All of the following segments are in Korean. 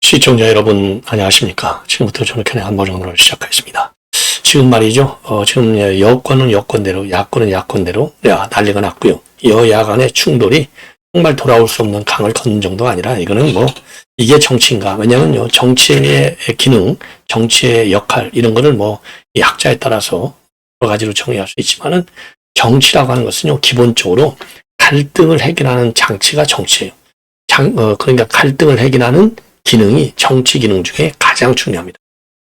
시청자 여러분 안녕하십니까? 지금부터 저는 견해 한보정론을 시작하겠습니다. 지금 말이죠. 어, 지금 예, 여권은 여권대로 야권은 야권대로 야, 난리가 났고요. 여야 간의 충돌이 정말 돌아올 수 없는 강을 걷는 정도가 아니라 이거는 뭐 이게 정치인가? 왜냐면요 정치의 기능 정치의 역할 이런 거를 뭐 이 학자에 따라서 여러 가지로 정의할 수 있지만은 정치라고 하는 것은요 기본적으로 갈등을 해결하는 장치가 정치예요. 장, 어, 그러니까 갈등을 해결하는 기능이 정치 기능 중에 가장 중요합니다.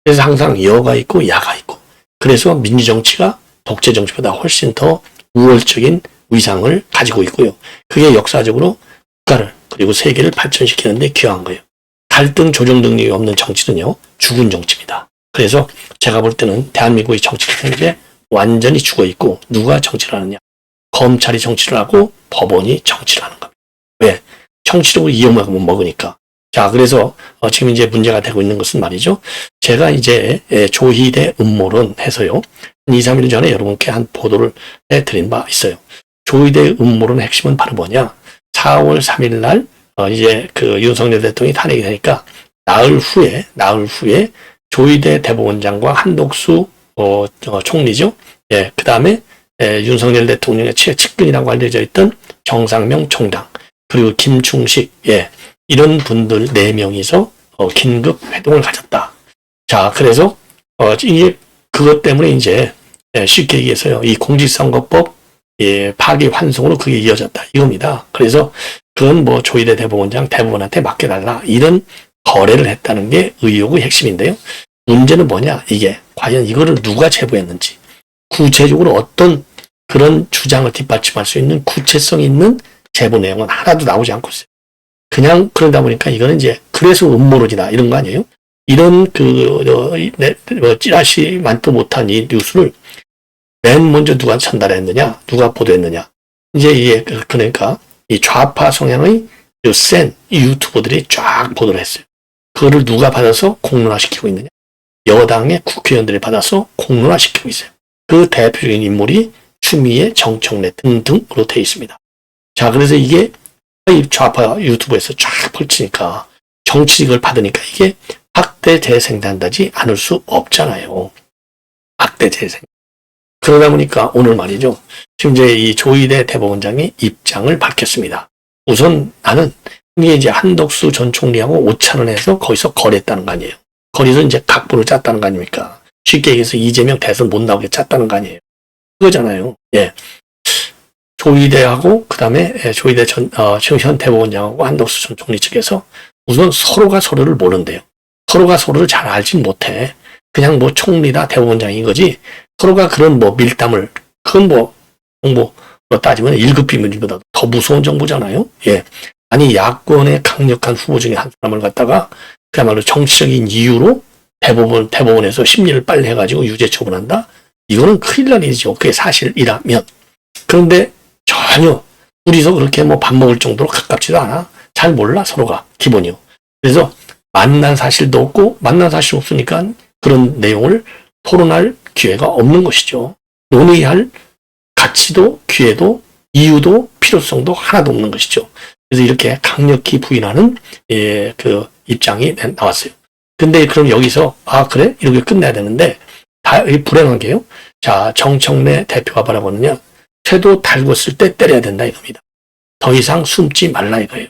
그래서 항상 여가 있고 야가 있고. 그래서 민주정치가 독재정치보다 훨씬 더 우월적인 위상을 가지고 있고요. 그게 역사적으로 국가를 그리고 세계를 발전시키는데 기여한 거예요. 갈등 조정 능력이 없는 정치는요 죽은 정치입니다. 그래서 제가 볼 때는 대한민국의 정치가 현재 완전히 죽어 있고 누가 정치를 하느냐 검찰이 정치를 하고 법원이 정치를 하는 겁니다. 왜? 정치적으로 이용하고 먹으니까 자, 그래서 어, 지금 이제 문제가 되고 있는 것은 말이죠. 제가 이제 예, 조희대 음모론 해서요. 한 2, 3일 전에 여러분께 한 보도를 해드린 바 있어요. 조희대 음모론 핵심은 바로 뭐냐. 4월 3일 날 어, 이제 그 윤석열 대통령이 탄핵이 되니까 나흘 후에 나흘 후에 조희대 대법원장과 한독수 어, 어, 총리죠. 예, 그 다음에 예, 윤석열 대통령의 최 측근이라고 알려져 있던 정상명 총장 그리고 김충식 예, 이런 분들 네 명이서 어, 긴급 회동을 가졌다. 자, 그래서 어, 이게 그것 때문에 이제 예, 쉽게 얘기해서요, 이 공직선거법 예, 파기 환송으로 그게 이어졌다 이겁니다. 그래서 그건 뭐 조희대 대법원장 대법원한테 맡겨달라 이런 거래를 했다는 게 의혹의 핵심인데요. 문제는 뭐냐 이게 과연 이거를 누가 제보했는지 구체적으로 어떤 그런 주장을 뒷받침할 수 있는 구체성 있는 제보 내용은 하나도 나오지 않고 있어요. 그냥 그러다 보니까 이거는 이제 그래서 음모론이다 이런 거 아니에요? 이런 그 어, 이- 네, 뭐 찌라시 만도 못한 이 뉴스를 맨 먼저 누가 전달했느냐, 누가 보도했느냐. 이제 이게 그- 그러니까 이 좌파 성향의 센 유튜버들이 쫙 보도를 했어요. 그거를 누가 받아서 공론화시키고 있느냐? 여당의 국회의원들이 받아서 공론화시키고 있어요. 그 대표적인 인물이 추미애, 정청래 등등으로 되어 있습니다. 자, 그래서 이게 이 좌파 유튜브에서 쫙 펼치니까 정치직을 받으니까 이게 학대 재생산되지 않을 수 없잖아요. 학대 재생. 그러다 보니까 오늘 말이죠. 지금 이제 이 조희대 대법원장이 입장을 밝혔습니다. 우선 나는 이게 이제 한덕수 전 총리하고 5천 원에서 거기서 거래했다는 거 아니에요. 거기서 이제 각본을 짰다는 거 아닙니까? 쉽게 얘기해서 이재명 대선 못 나오게 짰다는 거 아니에요. 그거잖아요. 예. 조희대하고 그다음에 예, 조희대 전 어, 지금 현 대법원장하고 한덕수 전 총리 측에서 우선 서로가 서로를 모른대요. 서로가 서로를 잘 알진 못해. 그냥 뭐 총리다 대법원장인 거지. 서로가 그런 뭐 밀담을 그건 뭐 정보로 따지면 1급 비밀보다 더 무서운 정보잖아요. 예. 아니 야권의 강력한 후보 중에 한 사람을 갖다가 그야말로 정치적인 이유로 대법원 대법원에서 심리를 빨리 해가지고 유죄 처분한다. 이거는 큰일 날 일이죠. 그게 사실이라면. 그런데 전혀 둘이서 그렇게 뭐 밥 먹을 정도로 가깝지도 않아. 잘 몰라 서로가 기본이요. 그래서 만난 사실도 없고 만난 사실 없으니까 그런 내용을 토론할 기회가 없는 것이죠. 논의할 가치도 기회도 이유도 필요성도 하나도 없는 것이죠. 그래서 이렇게 강력히 부인하는 예, 그 입장이 내- 나왔어요. 근데 그럼 여기서 아 그래 이렇게 끝내야 되는데 다이 불행한 게요. 자 정청래 대표가 바라보느냐 새도 달궜을 때 때려야 된다 이겁니다. 더 이상 숨지 말라 이거예요.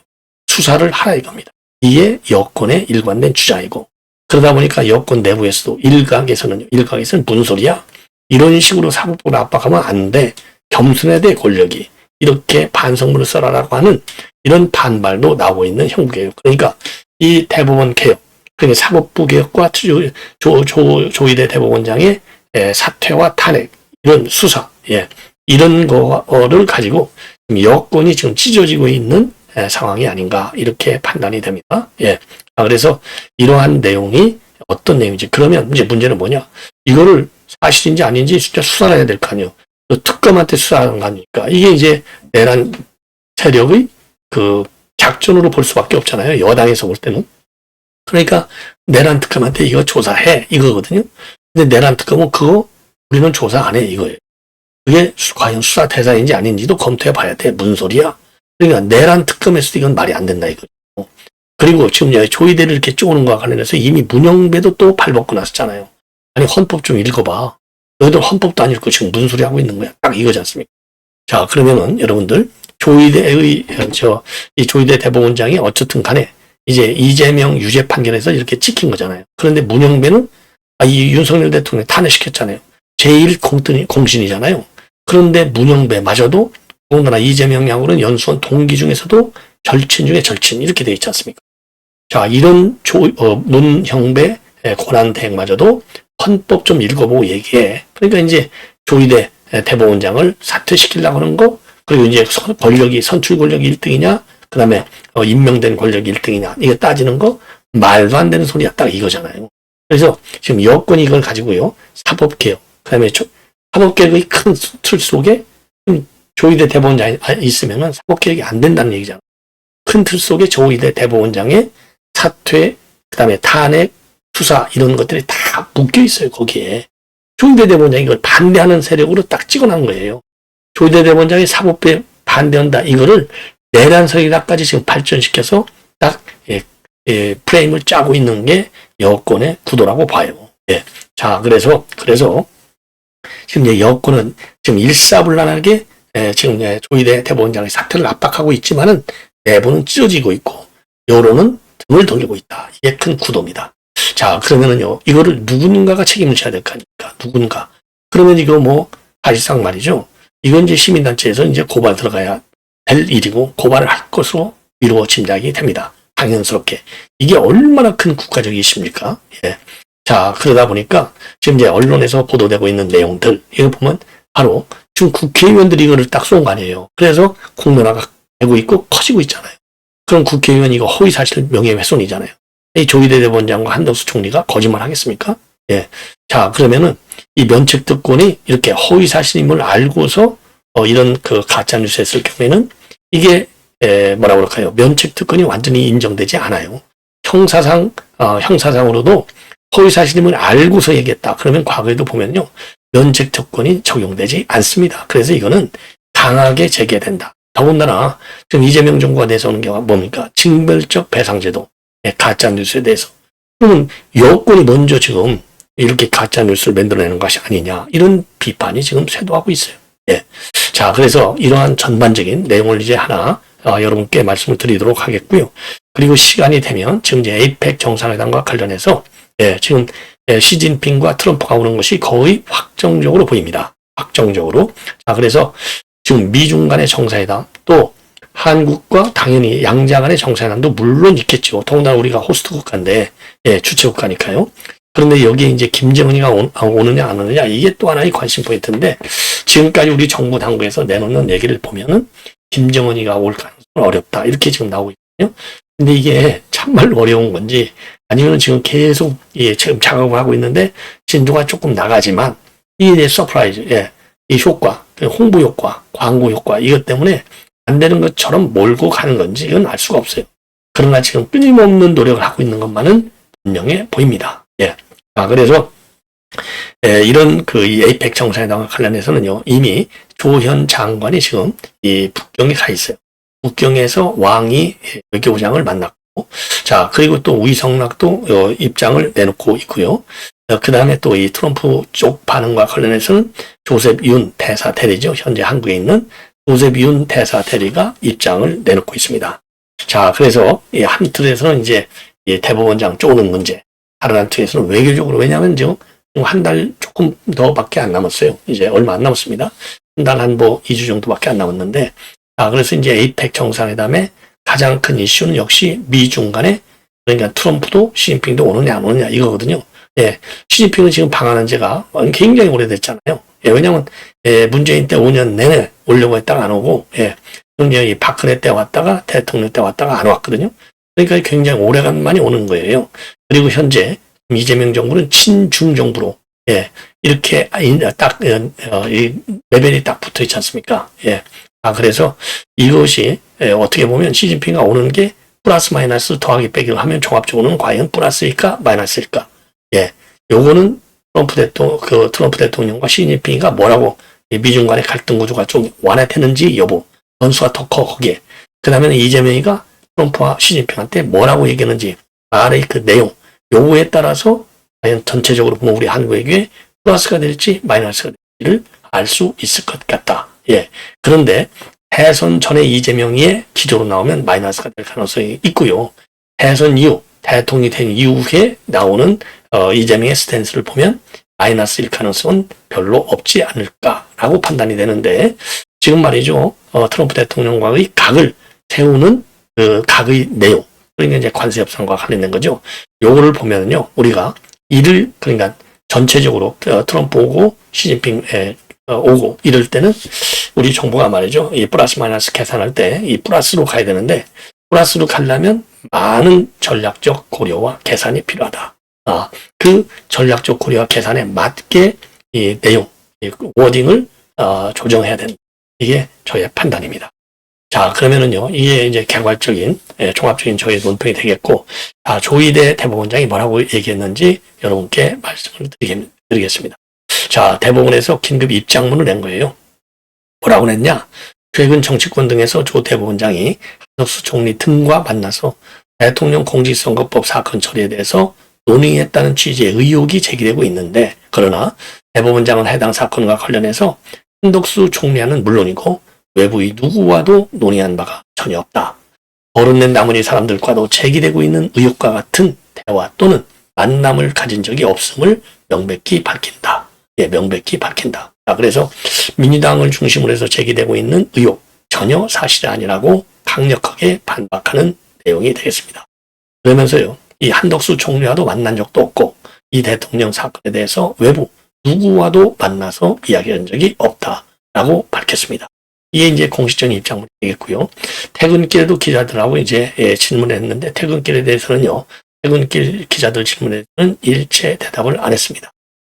수사를 하라 이겁니다. 이게 여권의 일관된 주장이고 그러다 보니까 여권 내부에서도 일각에서는 일각에서는 무슨 소리야? 이런 식으로 사법부를 압박하면 안 돼. 겸손해야 돼 권력이. 이렇게 반성문을 써라라고 하는 이런 반발도 나오고 있는 형국이에요. 그러니까 이 대법원 개혁, 그러니까 사법부 개혁과 조, 조, 조, 조희대 대법원장의 예, 사퇴와 탄핵, 이런 수사, 예, 이런 거를 가지고 여권이 지금 찢어지고 있는 예, 상황이 아닌가 이렇게 판단이 됩니다. 예. 아, 그래서 이러한 내용이 어떤 내용인지 그러면 이제 문제는 뭐냐? 이거를 사실인지 아닌지 진짜 수사를 해야 될 거 아니에요. 그 특검한테 수사하는 거 아닙니까? 이게 이제 내란 세력의 그 작전으로 볼 수밖에 없잖아요. 여당에서 볼 때는. 그러니까 내란 특검한테 이거 조사해 이거거든요. 근데 내란 특검은 그거 우리는 조사 안 해 이거예요. 그게 수- 과연 수사 대상인지 아닌지도 검토해 봐야 돼. 무슨 소리야? 그러니까 내란 특검에서도 이건 말이 안 된다 이거죠. 그리고 지금 조이대를 이렇게 쪼는 거와 관련해서 이미 문영배도 또 발벗고 났었잖아요. 아니 헌법 좀 읽어봐. 너희들 헌법도 안 읽고 지금 무슨 소리 하고 있는 거야? 딱 이거지 않습니까? 자 그러면은 여러분들 조이대의 저 이 조이대 대법원장이 어쨌든 간에 이제 이재명 유죄 판결에서 이렇게 찍힌 거잖아요. 그런데 문영배는 아, 이 윤석열 대통령 탄핵시켰잖아요. 제일 공신이잖아요. 그런데 문영배마저도 더군다나 이재명 양으로는 연수원 동기 중에서도 절친 중에 절친 이렇게 돼 있지 않습니까? 자 이런 조, 어, 문형배 고난 대행마저도 헌법 좀 읽어보고 얘기해. 그러니까 이제 조이대 대법원장을 사퇴시키려고 하는 거 그리고 이제 선- 권력이 선출 권력이 1등이냐 그 다음에 임명된 권력이 1등이냐 이게 따지는 거 말도 안 되는 소리야 딱 이거잖아요. 그래서 지금 여권이 이걸 가지고요 사법개혁 그 다음에 사법개혁의 큰 틀 속에 음, 조이대 대법원장이 아, 있으면은 사법개혁이 안 된다는 얘기잖아. 큰틀 속에 조이대 대법원장의 사퇴, 그 다음에 탄핵, 수사 이런 것들이 다 묶여 있어요 거기에. 조이대 대법원장이 이걸 반대하는 세력으로 딱 찍어놓은 거예요. 조이대 대법원장이 사법에 반대한다 이거를 내란 서기다까지 지금 발전시켜서 딱 예, 예, 프레임을 짜고 있는 게 여권의 구도라고 봐요. 예. 자, 그래서 그래서 지금 이제 여권은 지금 일사불란하게 예, 지금 조이대 대법원장의 사퇴를 압박하고 있지만은 내부는 찢어지고 있고 여론은 등을 돌리고 있다. 이게 큰 구도입니다. 자, 그러면은요, 이거를 누군가가 책임을 져야 될 거 아닙니까? 누군가. 그러면 이거 뭐, 사실상 말이죠. 이건 이제 시민단체에서 이제 고발 들어가야 될 일이고, 고발을 할 것으로 미루어 짐작이 됩니다. 당연스럽게. 이게 얼마나 큰 국가적 이슈입니까? 예. 자, 그러다 보니까 지금 이제 언론에서 보도되고 있는 내용들, 이거 보면 바로 지금 국회의원들이 이거를 딱 쏜 거 아니에요. 그래서 공론화가 되고 있고 커지고 있잖아요. 그럼 국회의원 이거 허위사실 명예훼손이잖아요. 이 조희대 대법원장과 한덕수 총리가 거짓말 하겠습니까? 예. 자, 그러면은 이 면책 특권이 이렇게 허위사실임을 알고서 어, 이런 그 가짜뉴스 했을 경우에는 이게 에, 뭐라 그럴까요? 면책 특권이 완전히 인정되지 않아요. 형사상, 어, 형사상으로도 허위사실임을 알고서 얘기했다. 그러면 과거에도 보면요. 면책 특권이 적용되지 않습니다. 그래서 이거는 강하게 재개된다. 더군다나 지금 이재명 정부가 내세우는 게 뭡니까? 징벌적 배상제도. 예, 가짜 뉴스에 대해서. 그러면 여권이 먼저 지금 이렇게 가짜 뉴스를 만들어내는 것이 아니냐. 이런 비판이 지금 쇄도하고 있어요. 예. 자, 그래서 이러한 전반적인 내용을 이제 하나 어, 여러분께 말씀을 드리도록 하겠고요. 그리고 시간이 되면 지금 이제 에이펙 정상회담과 관련해서 예, 지금 예, 시진핑과 트럼프가 오는 것이 거의 확정적으로 보입니다. 확정적으로. 자, 그래서 지금 미중 간의 정상회담 또 한국과 당연히 양자 간의 정상회담도 물론 있겠죠. 더군다나 우리가 호스트 국가인데 예, 주최 국가니까요. 그런데 여기에 이제 김정은이가 오, 아, 오느냐 안 오느냐 이게 또 하나의 관심 포인트인데 지금까지 우리 정부 당국에서 내놓는 얘기를 보면은 김정은이가 올 가능성은 어렵다 이렇게 지금 나오고 있거든요. 근데 이게 참말로 어려운 건지 아니면 지금 계속 예, 지금 작업을 하고 있는데 진도가 조금 나가지만 이게 서프라이즈 예, 이 효과 그 홍보 효과 광고 효과 이것 때문에 안 되는 것처럼 몰고 가는 건지 이건 알 수가 없어요. 그러나 지금 끊임없는 노력을 하고 있는 것만은 분명해 보입니다. 예. 아, 그래서, 예, 이런 그 이 에이펙 정상회담과 관련해서는요, 이미 조현 장관이 지금 이 북경에 가 있어요. 북경에서 왕이 외교부장을 만났고, 자, 그리고 또 위성락도 어, 입장을 내놓고 있고요. 그 다음에 또 이 트럼프 쪽 반응과 관련해서는 조셉 윤 대사 대리죠. 현재 한국에 있는 조셉 윤 대사 대리가 입장을 내놓고 있습니다. 자, 그래서 이한 틀에서는 이제 이 대법원장 쪼는 문제, 다른 한 틀에서는 외교적으로 왜냐하면 지금 한 달 조금 더밖에 안 남았어요. 이제 얼마 안 남았습니다. 한 달 한 뭐 2주 정도밖에 안 남았는데, 아, 그래서 이제 에이펙 정상회담의 가장 큰 이슈는 역시 미중 간에 그러니까 트럼프도 시진핑도 오느냐 안 오느냐 이거거든요. 예, 시진핑은 지금 방한한 지가 굉장히 오래됐잖아요. 예, 왜냐면 예, 문재인 때 5년 내내 오려고 했다가 안 오고, 예, 굉장히 박근혜 때 왔다가 대통령 때 왔다가 안 왔거든요. 그러니까 굉장히 오래간만에 오는 거예요. 그리고 현재 이재명 정부는 친중 정부로, 예, 이렇게 딱, 어, 이 레벨이 딱 붙어 있지 않습니까? 예. 아, 그래서 이것이 예, 어떻게 보면 시진핑가 오는 게 플러스 마이너스 더하기 빼기를 하면 종합적으로는 과연 플러스일까 마이너스일까? 예, 요거는 트럼프 대통령 그 트럼프 대통령과 시진핑이가 뭐라고 이 미중 간의 갈등 구조가 좀 완화되는지 여부 변수가 더 커 거기에 그 다음에는 이재명이가 트럼프와 시진핑한테 뭐라고 얘기했는지 말의 그 내용 요거에 따라서 과연 전체적으로 보면 우리 한국에게 플러스가 될지 마이너스가 될지를 알 수 있을 것 같다. 예. 그런데 대선 전에 이재명의 기조로 나오면 마이너스가 될 가능성이 있고요. 대선 이후 대통령이 된 이후에 나오는 어, 이재명의 스탠스를 보면 마이너스일 가능성은 별로 없지 않을까라고 판단이 되는데 지금 말이죠. 어, 트럼프 대통령과의 각을 세우는 그 각의 내용 그러니까 이제 관세 협상과 관련된 거죠. 요거를 보면은요. 우리가 이를 그러니까 전체적으로 어, 트럼프 오고 시진핑 오고 이럴 때는 우리 정부가 말이죠. 이 플러스 마이너스 계산할 때 이 플러스로 가야 되는데 플러스로 가려면 많은 전략적 고려와 계산이 필요하다. 아, 그 전략적 고려와 계산에 맞게 이 내용, 이 워딩을 어, 조정해야 된다. 이게 저의 판단입니다. 자, 그러면은요, 이게 이제 개괄적인, 예, 종합적인 저의 논평이 되겠고, 아, 조희대 대법원장이 뭐라고 얘기했는지 여러분께 말씀을 드리겠, 드리겠습니다. 자, 대법원에서 긴급 입장문을 낸 거예요. 뭐라고 냈냐? 최근 정치권 등에서 조 대법원장이 한덕수 총리 등과 만나서 대통령 공직선거법 사건 처리에 대해서 논의했다는 취지의 의혹이 제기되고 있는데, 그러나 대법원장은 해당 사건과 관련해서 한덕수 총리와는 물론이고 외부의 누구와도 논의한 바가 전혀 없다. 거론된 나머지 사람들과도 제기되고 있는 의혹과 같은 대화 또는 만남을 가진 적이 없음을 명백히 밝힌다. 예, 명백히 밝힌다. 자, 그래서 민주당을 중심으로 해서 제기되고 있는 의혹 전혀 사실이 아니라고 강력하게 반박하는 내용이 되겠습니다. 그러면서요, 이 한덕수 총리와도 만난 적도 없고 이 대통령 사건에 대해서 외부 누구와도 만나서 이야기한 적이 없다라고 밝혔습니다. 이게 이제 공식적인 입장문이 되겠고요. 퇴근길에도 기자들하고 이제 예, 질문을 했는데 퇴근길에 대해서는요. 퇴근길 기자들 질문에 대해서는 일체 대답을 안 했습니다.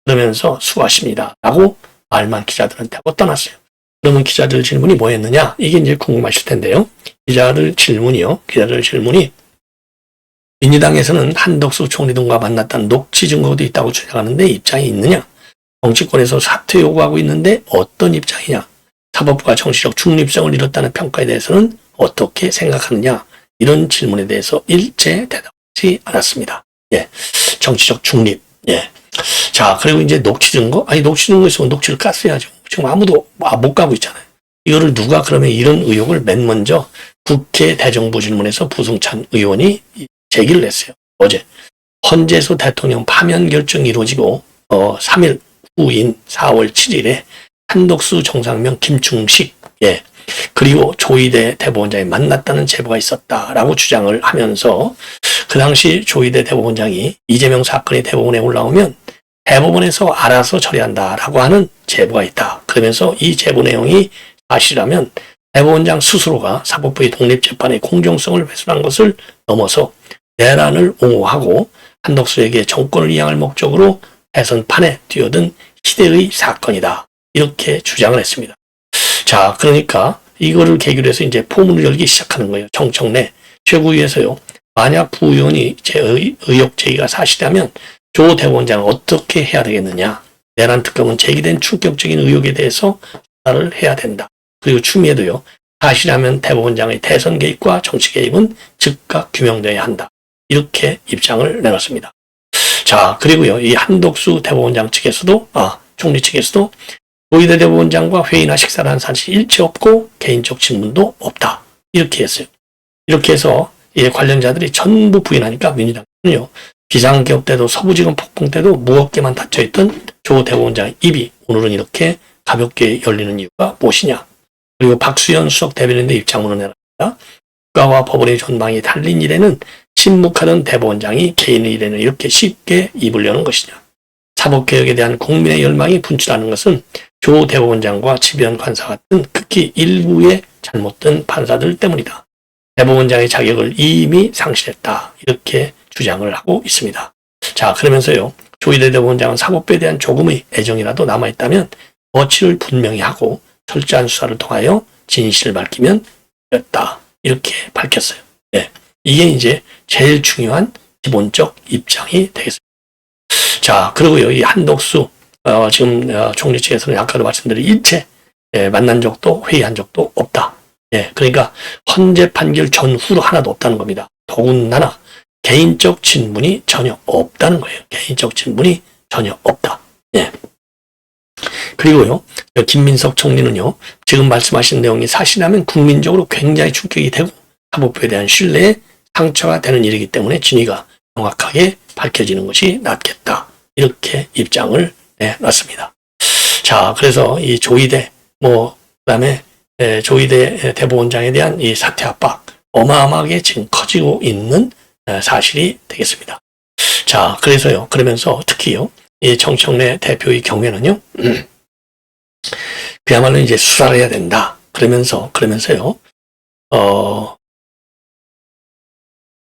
그러면서 수고하십니다. 라고 말만 기자들한테 하고 떠났어요. 그러면 기자들 질문이 뭐였느냐? 이게 이제 궁금하실 텐데요. 기자들 질문이요. 기자들 질문이 민주당에서는 한덕수 총리 등과 만났다는 녹취 증거도 있다고 주장하는데 입장이 있느냐? 정치권에서 사퇴 요구하고 있는데 어떤 입장이냐? 사법부가 정치적 중립성을 잃었다는 평가에 대해서는 어떻게 생각하느냐? 이런 질문에 대해서 일체 대답하지 않았습니다. 예. 정치적 중립. 예. 자, 그리고 이제 녹취 증거? 아니, 녹취 증거 있으면 녹취를 깠어야죠. 지금 아무도 아, 못 가고 있잖아요. 이거를 누가 그러면 이런 의혹을 맨 먼저 국회 대정부 질문에서 부승찬 의원이 제기를 했어요. 어제. 헌재에서 대통령 파면 결정이 이루어지고, 어, 3일 후인 4월 7일에 한덕수, 정상명, 김충식, 예, 그리고 조희대 대법원장이 만났다는 제보가 있었다라고 주장을 하면서 그 당시 조희대 대법원장이 이재명 사건이 대법원에 올라오면 대법원에서 알아서 처리한다라고 하는 제보가 있다. 그러면서 이 제보 내용이 사실이라면 대법원장 스스로가 사법부의 독립재판의 공정성을 훼손한 것을 넘어서 내란을 옹호하고 한덕수에게 정권을 이양할 목적으로 대선판에 뛰어든 시대의 사건이다. 이렇게 주장을 했습니다. 자, 그러니까 이거를 계기로 해서 이제 포문을 열기 시작하는 거예요. 정청래 최고위에서요. 만약 부의원이 제 의, 의혹 제기가 사실이라면 조 대법원장은 어떻게 해야 되겠느냐. 내란 특검은 제기된 충격적인 의혹에 대해서 수사를 해야 된다. 그리고 추미애도요. 사실이라면 대법원장의 대선 개입과 정치 개입은 즉각 규명돼야 한다. 이렇게 입장을 내놨습니다. 자, 그리고요. 이 한독수 대법원장 측에서도 아, 총리 측에서도 노희대 대법원장과 회의나 식사를 한 사실이 일체 없고 개인적 질문도 없다. 이렇게 했어요. 이렇게 해서 이 관련자들이 전부 부인하니까 민주당은요. 비상기업 때도 서부지검 폭풍 때도 무겁게만 닫혀있던 조 대법원장의 입이 오늘은 이렇게 가볍게 열리는 이유가 무엇이냐. 그리고 박수현 수석 대변인의 입장으로 내놨습니다. 국가와 법원의 전망이 달린 일에는 침묵하던 대법원장이 개인의 일에는 이렇게 쉽게 입을 여는 것이냐. 사법개혁에 대한 국민의 열망이 분출하는 것은 조 대법원장과 지변 판사 같은 극히 일부의 잘못된 판사들 때문이다. 대법원장의 자격을 이미 상실했다. 이렇게 주장을 하고 있습니다. 자, 그러면서요. 조희대 대법원장은 사법부에 대한 조금의 애정이라도 남아있다면 거취를 분명히 하고 철저한 수사를 통하여 진실을 밝히면 됐다. 이렇게 밝혔어요. 예. 이게 이제 제일 중요한 기본적 입장이 되겠습니다. 자, 그리고요, 이 한덕수, 어, 지금, 어, 총리 측에서는 아까도 말씀드린 일체, 예, 만난 적도 회의한 적도 없다. 예, 그러니까 헌재 판결 전후로 하나도 없다는 겁니다. 더군다나 개인적 친분이 전혀 없다는 거예요. 개인적 친분이 전혀 없다. 예. 그리고요, 김민석 총리는요, 지금 말씀하신 내용이 사실이라면 국민적으로 굉장히 충격이 되고 사법부에 대한 신뢰에 상처가 되는 일이기 때문에 진위가 정확하게 밝혀지는 것이 낫겠다. 이렇게 입장을 내놨습니다. 자, 그래서 이 조이대, 뭐, 그 다음에 조이대 대법원장에 대한 이 사퇴 압박, 어마어마하게 지금 커지고 있는 에, 사실이 되겠습니다. 자, 그래서요, 그러면서 특히요, 이 정청래 대표의 경우에는요, 음, 그야말로 이제 수사를 해야 된다. 그러면서, 그러면서요, 어,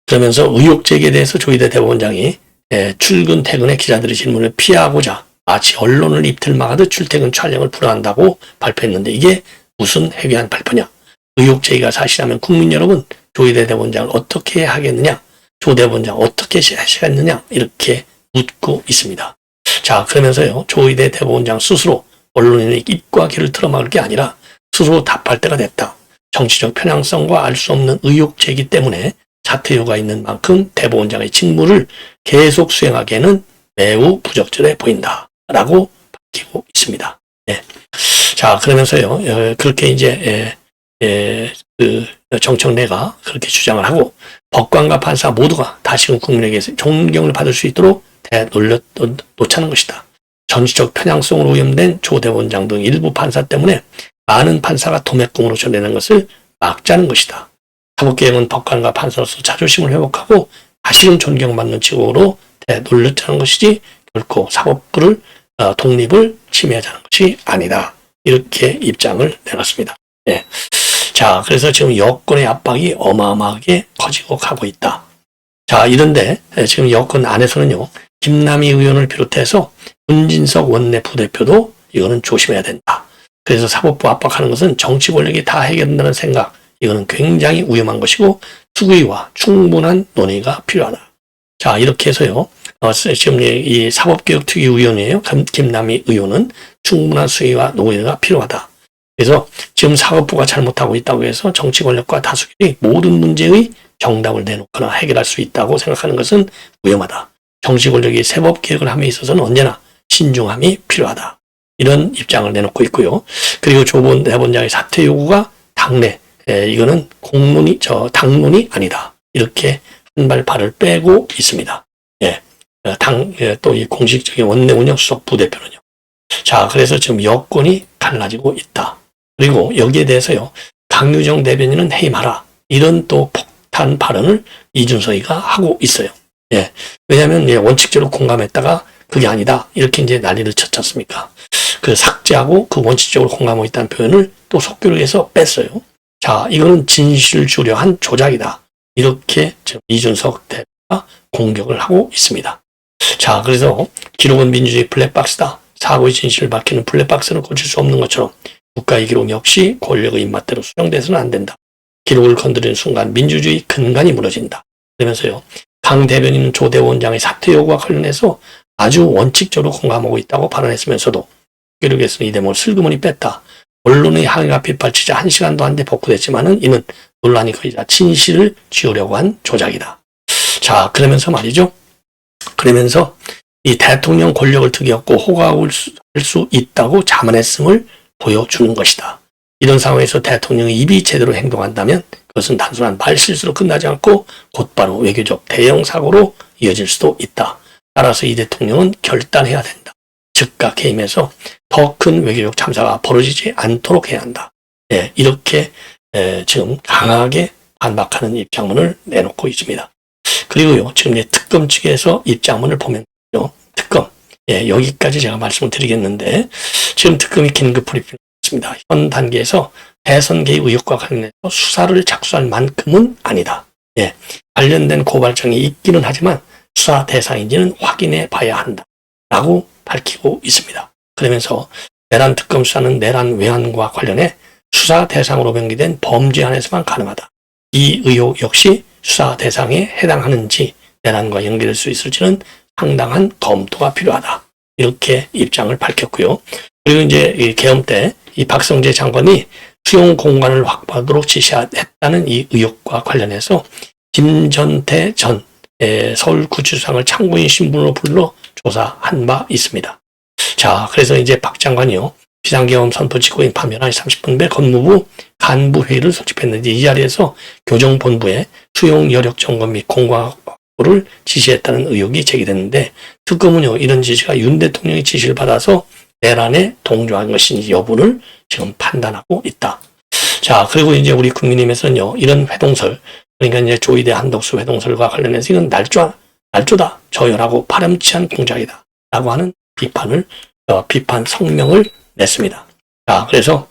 그러면서 의혹 제기에 대해서 조희대 대법원장이 예, 출근 퇴근에 기자들의 질문을 피하고자 마치 언론을 입틀 막아듯 출퇴근 촬영을 불허한다고 발표했는데 이게 무슨 해괴한 발표냐? 의혹 제기가 사실이라면 국민 여러분 조희대 대법원장을 어떻게 하겠느냐? 조 대법원장 어떻게 하시겠느냐? 이렇게 묻고 있습니다. 자 그러면서요 조희대 대법원장 스스로 언론인의 입과 귀를 틀어막을 게 아니라 스스로 답할 때가 됐다. 정치적 편향성과 알 수 없는 의혹 제기 때문에 사퇴 요구가 있는 만큼 대법원장의 직무를 계속 수행하기에는 매우 부적절해 보인다. 라고 밝히고 있습니다. 예. 자, 그러면서요, 어, 그렇게 이제, 예, 예, 그, 정청래가 그렇게 주장을 하고, 법관과 판사 모두가 다시금 국민에게 존경을 받을 수 있도록 대놀려 놓자는 것이다. 정치적 편향성으로 오염된 조 대법원장 등 일부 판사 때문에 많은 판사가 도매공으로 전되는 것을 막자는 것이다. 사법개혁은 법관과 판사로서 자존심을 회복하고 다시금 존경받는 직업으로 대놀렸자는 것이지 결코 사법부를 어, 독립을 침해하자는 것이 아니다. 이렇게 입장을 내놨습니다. 예. 자, 그래서 지금 여권의 압박이 어마어마하게 커지고 가고 있다. 자, 이런데 예, 지금 여권 안에서는요, 김남희 의원을 비롯해서 문진석 원내 부대표도 이거는 조심해야 된다. 그래서 사법부 압박하는 것은 정치 권력이 다 해결된다는 생각, 이거는 굉장히 위험한 것이고 수의와 충분한 논의가 필요하다. 자, 이렇게 해서요. 어, 지금 이 사법개혁특위위원회에요. 김남희 의원은 충분한 수위와 논의가 필요하다. 그래서 지금 사법부가 잘못하고 있다고 해서 정치 권력과 다수결이 모든 문제의 정답을 내놓거나 해결할 수 있다고 생각하는 것은 위험하다. 정치 권력이 세법 개혁을 함에 있어서는 언제나 신중함이 필요하다. 이런 입장을 내놓고 있고요. 그리고 조본 대본장의 사퇴 요구가 당내 에, 이거는 공론이 저 당론이 아니다. 이렇게 한 발 발을 빼고 있습니다. 예. 어, 당, 예, 또이 공식적인 원내 운영 수석 부대표는요. 자, 그래서 지금 여권이 갈라지고 있다. 그리고 여기에 대해서요. 강유정 대변인은 해임하라. 이런 또 폭탄 발언을 이준석이가 하고 있어요. 예. 왜냐하면 예, 원칙적으로 공감했다가 그게 아니다. 이렇게 이제 난리를 쳤지 않습니까? 그 삭제하고 그 원칙적으로 공감하고 있다는 표현을 또 속교로 해서 뺐어요. 자, 이거는 진실을 주려 한 조작이다. 이렇게 지금 이준석 대표가 공격을 하고 있습니다. 자, 그래서 기록은 민주주의 블랙박스다. 사고의 진실을 밝히는 블랙박스는 고칠 수 없는 것처럼 국가의 기록 역시 권력의 입맛대로 수정돼서는 안 된다. 기록을 건드리는 순간 민주주의 근간이 무너진다. 그러면서요. 강 대변인은 조 대 원장의 사퇴 요구와 관련해서 아주 원칙적으로 공감하고 있다고 발언했으면서도 기록에서는 이 대목을 슬그머니 뺐다. 언론의 항의가 빗발치자 한 시간도 안 돼 복구됐지만은 이는 논란이 거의 다 진실을 지우려고 한 조작이다. 자, 그러면서 말이죠. 그러면서 이 대통령 권력을 특이었고 호가할 수 있다고 자만했음을 보여주는 것이다. 이런 상황에서 대통령의 입이 제대로 행동한다면 그것은 단순한 말실수로 끝나지 않고 곧바로 외교적 대형 사고로 이어질 수도 있다. 따라서 이 대통령은 결단해야 된다. 즉각 해임해서 더 큰 외교적 참사가 벌어지지 않도록 해야 한다. 예, 이렇게 예, 지금 강하게 반박하는 입장문을 내놓고 있습니다. 그리고요, 지금 이제 특검 측에서 입장문을 보면요, 특검, 예, 여기까지 제가 말씀을 드리겠는데, 지금 특검이 긴급 브리핑을 했습니다. 현 단계에서 대선 개입 의혹과 관련해서 수사를 착수할 만큼은 아니다. 예, 관련된 고발장이 있기는 하지만 수사 대상인지는 확인해 봐야 한다. 라고 밝히고 있습니다. 그러면서 내란 특검 수사는 내란 외환과 관련해 수사 대상으로 변기된 범죄 안에서만 가능하다. 이 의혹 역시 수사 대상에 해당하는지 내란과 연결될 수 있을지는 상당한 검토가 필요하다. 이렇게 입장을 밝혔고요. 그리고 이제 이 계엄 때 이 박성재 장관이 수용 공간을 확보하도록 지시했다는 이 의혹과 관련해서 김전태 전 예, 서울구치소장을 참고인 신분으로 불러 조사한 바 있습니다. 자, 그래서 이제 박 장관이요. 비상계엄 선포 직후인 밤 11시 30분에 법무부 간부회의를 소집했는데 이 자리에서 교정본부에 수용 여력 점검 및 공과 확보를 지시했다는 의혹이 제기됐는데 특검은요 이런 지시가 윤 대통령의 지시를 받아서 내란에 동조한 것인지 여부를 지금 판단하고 있다. 자 그리고 이제 우리 국민의힘에서는요 이런 회동설 그러니까 이제 조이대 한덕수 회동설과 관련해서 이건 날조 날조다 저열하고 파렴치한 공작이다라고 하는 비판을 어, 비판 성명을 냈습니다. 자 그래서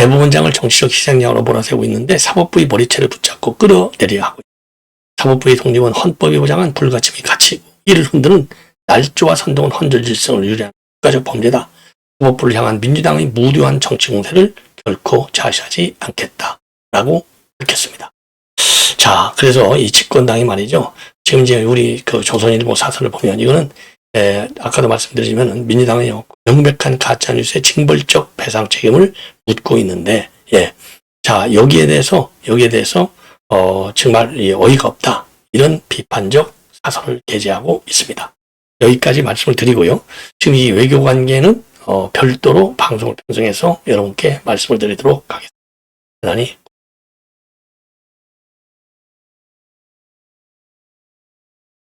대법원장을 정치적 희생양으로 몰아세우고 있는데 사법부의 머리채를 붙잡고 끌어내려야 하고 사법부의 독립은 헌법이 보장한 불가침이 가치이고 이를 흔드는 날조와 선동은 헌정질성을 유리한 국가적 범죄다. 사법부를 향한 민주당의 무료한 정치 공세를 결코 자시하지 않겠다 라고 밝혔습니다. 자, 그래서 이 집권당이 말이죠. 지금 이제 우리 그 조선일보 사설을 보면 이거는 에, 아까도 말씀드리지만 민주당의 명백한 가짜 뉴스의 징벌적 배상 책임을 묻고 있는데, 예. 자, 여기에 대해서, 여기에 대해서, 어, 정말 이 어이가 없다. 이런 비판적 사설을 게재하고 있습니다. 여기까지 말씀을 드리고요. 지금 이 외교 관계는, 어, 별도로 방송을 편성해서 여러분께 말씀을 드리도록 하겠습니다. 대단히